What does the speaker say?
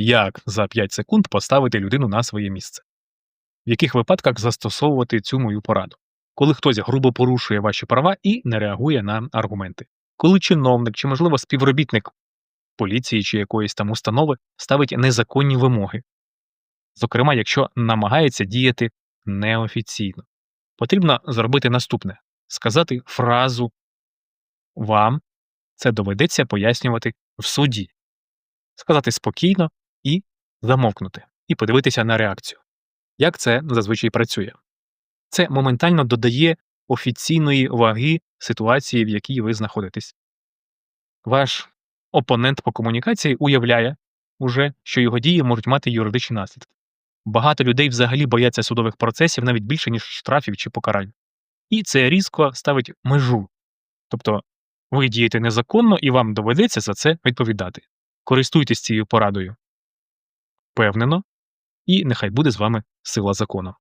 Як за 5 секунд поставити людину на своє місце? В яких випадках застосовувати цю мою пораду? Коли хтось грубо порушує ваші права і не реагує на аргументи, коли чиновник чи, можливо, співробітник поліції чи якоїсь там установи ставить незаконні вимоги, зокрема, якщо намагається діяти неофіційно, потрібно зробити наступне: сказати фразу вам це доведеться пояснювати в суді, сказати спокійно замовкнути, і подивитися на реакцію. Як це зазвичай працює? Це моментально додає офіційної ваги ситуації, в якій ви знаходитесь. Ваш опонент по комунікації уявляє уже, що його дії можуть мати юридичні наслідки. Багато людей взагалі бояться судових процесів навіть більше, ніж штрафів чи покарань. І це різко ставить межу. Тобто ви дієте незаконно і вам доведеться за це відповідати. Користуйтесь цією порадою впевнено, і нехай буде з вами сила закону.